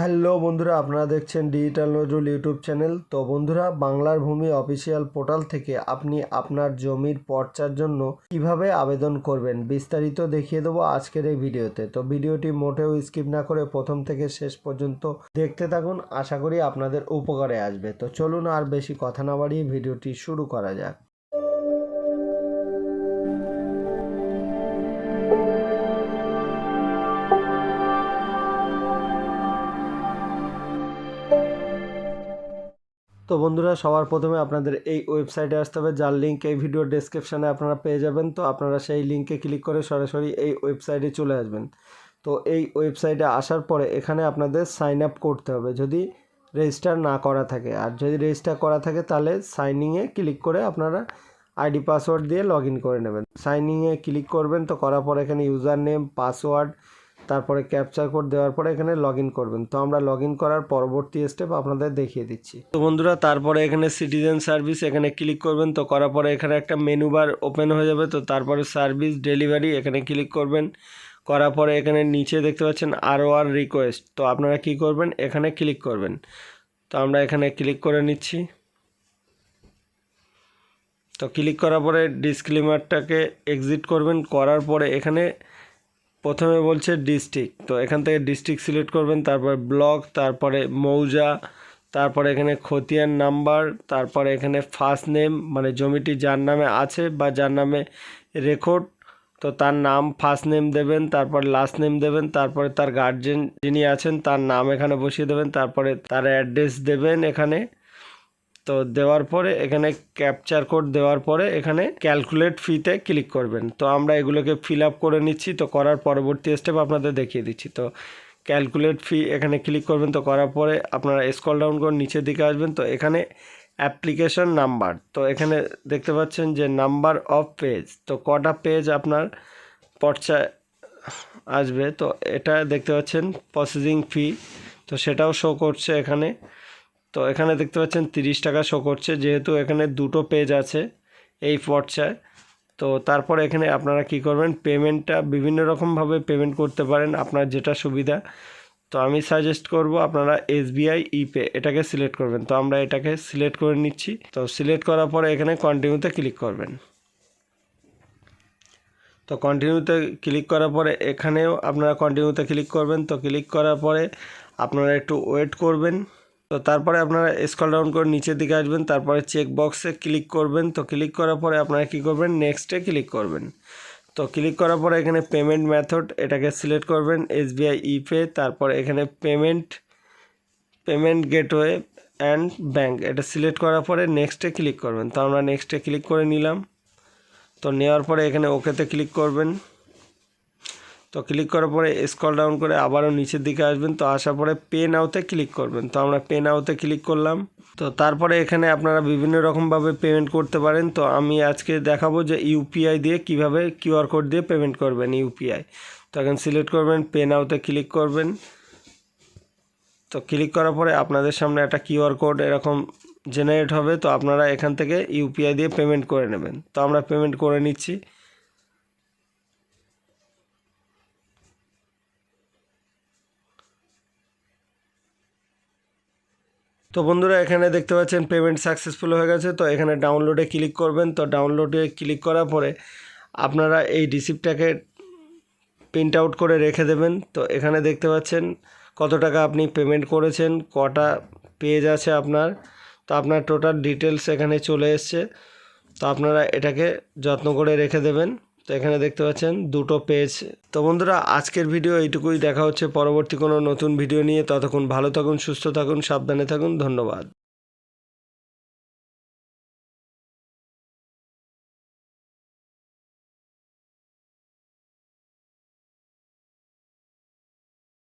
Hello বন্ধুরা, আপনারা দেখছেন ডিজিটাল নজরুল ইউটিউব চ্যানেল তো বন্ধুরা, বাংলার ভূমি অফিসিয়াল পোর্টাল থেকে আপনি আপনার জমির পর্চার জন্য কীভাবে আবেদন করবেন বিস্তারিত দেখিয়ে দেবো আজকের এই ভিডিওতে। তো ভিডিওটি মোটেও স্কিপ না করে প্রথম থেকে শেষ পর্যন্ত দেখতে থাকুন, আশা করি আপনাদের উপকারে আসবে। তো চলুন আর বেশি কথা না বাড়িয়ে ভিডিওটি শুরু করা যাক। তো বন্ধুরা, সবার প্রথমে আপনাদের এই ওয়েবসাইটে আসতে হবে, যার লিঙ্ক এই ভিডিওর ডেসক্রিপশানে আপনারা পেয়ে যাবেন। তো আপনারা সেই লিঙ্কে ক্লিক করে সরাসরি এই ওয়েবসাইটে চলে আসবেন। তো এই ওয়েবসাইটে আসার পরে এখানে আপনাদের সাইন আপ করতে হবে। যদি রেজিস্টার না করা থাকে, আর যদি রেজিস্টার করা থাকে, তাহলে সাইনিংয়ে ক্লিক করে আপনারা আইডি পাসওয়ার্ড দিয়ে লগ করে নেবেন। সাইনিংয়ে ক্লিক করবেন, তো করার পর এখানে ইউজার নেম পাসওয়ার্ড তারপরে ক্যাপচার কোড দেওয়ার পরে এখানে লগ করবেন। তো আমরা লগ করার পরবর্তী স্টেপ আপনাদের দেখিয়ে দিচ্ছি। তো বন্ধুরা, তারপরে এখানে সিটিজেন সার্ভিস এখানে ক্লিক করবেন। তো করার পরে এখানে একটা মেনু বার ওপেন হয়ে যাবে। তো তারপরে সার্ভিস ডেলিভারি এখানে ক্লিক করবেন। করার পরে এখানে নিচে দেখতে পাচ্ছেন আরও আর রিকোয়েস্ট তো আপনারা কি করবেন? এখানে ক্লিক করবেন। তো আমরা এখানে ক্লিক করে নিচ্ছি। তো ক্লিক করার পরে ডিসক্লেমারটাকে এক্সিট করবেন। করার পরে এখানে প্রথমে বলছে ডিস্ট্রিক্ট তো এখান থেকে ডিস্ট্রিক্ট সিলেক্ট করবেন, তারপর ব্লক তারপরে মৌজা, তারপরে এখানে খতিয়ান নাম্বার তারপরে এখানে ফার্স্ট নেম মানে জমিটি যার নামে আছে বা যার নামে রেকর্ড তো তার নাম ফার্স্ট নেম দেবেন, তারপর লাস্ট নেম দেবেন, তারপরে তার গার্জেন যিনি আছেন তার নাম এখানে বসিয়ে দেবেন, তারপরে তার অ্যাড্রেস দেবেন এখানে। তো দেওয়ার পরে এখানে ক্যাপচার কোড দেওয়ার পরে এখানে ক্যালকুলেট ফিতে ক্লিক করবেন। তো আমরা এগুলোকে ফিল আপ করে নিচ্ছি। তো করার পরবর্তী স্টেপ আপনাদের দেখিয়ে দিচ্ছি। তো ক্যালকুলেট ফি এখানে ক্লিক করবেন। তো করার পরে আপনারা স্কল ডাউন করে নিচের দিকে আসবেন। তো এখানে অ্যাপ্লিকেশন নাম্বার তো এখানে দেখতে পাচ্ছেন যে নাম্বার অফ পেজ তো কটা পেজ আপনার পর্চায় আসবে। তো এটা দেখতে পাচ্ছেন প্রসেসিং ফি তো সেটাও শো করছে এখানে। তো এখানে দেখতে পাচ্ছেন তিরিশ টাকা শো করছে, যেহেতু এখানে দুটো পেজ আছে এই পর্চায়। তো তারপরে এখানে আপনারা কি করবেন পেমেন্টটা বিভিন্ন রকমভাবে পেমেন্ট করতে পারেন আপনার যেটা সুবিধা। তো আমি সাজেস্ট করব আপনারা এসবিআই ইপে এটাকে সিলেক্ট করবেন। তো আমরা এটাকে সিলেক্ট করে নিচ্ছি। তো সিলেক্ট করার পরে এখানে কন্টিনিউতে ক্লিক করবেন। তো কন্টিনিউতে ক্লিক করার পরে এখানেও আপনারা কন্টিনিউতে ক্লিক করবেন। তো ক্লিক করার পরে আপনারা একটু ওয়েট করবেন। তো তারপরে আপনারা স্কল ডাউন করে নিচের দিকে আসবেন, তারপরে চেক বক্সে ক্লিক করবেন। তো ক্লিক করার পরে আপনারা কী করবেন? নেক্সটে ক্লিক করবেন। তো ক্লিক করার পরে এখানে পেমেন্ট মেথড এটাকে সিলেক্ট করবেন এসবিআই ইপে তারপরে এখানে payment payment gateway and bank এটা সিলেক্ট করার পরে নেক্সটে ক্লিক করবেন। তো আমরা নেক্সটে ক্লিক করে নিলাম। তো নেওয়ার পরে এখানে ওকেতে ক্লিক করবেন। তো ক্লিক করার পরে স্ক্রল ডাউন করে আবারও নিচের দিকে আসবেন। তো আসার পরে পে নাওতে ক্লিক করবেন। তো আমরা পে নাওতে ক্লিক করলাম। তো তারপরে এখানে আপনারা বিভিন্ন রকমভাবে পেমেন্ট করতে পারেন। তো আমি আজকে দেখাবো যে ইউপিআই দিয়ে কীভাবে কিউআর কোড দিয়ে পেমেন্ট করবেন ইউপিআই তো এখন সিলেক্ট করবেন পে নাওতে ক্লিক করবেন। তো ক্লিক করার পরে আপনাদের সামনে একটা কিউআর কোড এরকম জেনারেট হবে। তো আপনারা এখান থেকে ইউপিআই দিয়ে পেমেন্ট করে নেবেন। তো আমরা পেমেন্ট করে নিচ্ছি। তো বন্ধুরা, এখানে দেখতে পাচ্ছেন পেমেন্ট সাকসেসফুল হয়ে গেছে। তো এখানে ডাউনলোডে ক্লিক করবেন। তো ডাউনলোডে ক্লিক করার পরে আপনারা এই রিসিপ্টটাকে প্রিন্ট আউট করে রেখে দেবেন। তো এখানে দেখতে পাচ্ছেন কত টাকা আপনি পেমেন্ট করেছেন, কটা পেজ আছে আপনার। তো আপনার টোটাল ডিটেলস এখানে চলে এসছে। তো আপনারা এটাকে যত্ন করে রেখে দেবেন। তো এখানে দেখতে পাচ্ছেন দুটো পেজ তো বন্ধুরা, আজকের ভিডিও এইটুকুই। দেখা হচ্ছে পরবর্তী কোনো নতুন ভিডিও নিয়ে। ততক্ষণ ভালো থাকুন, সুস্থ থাকুন, সাবধানে থাকুন। ধন্যবাদ।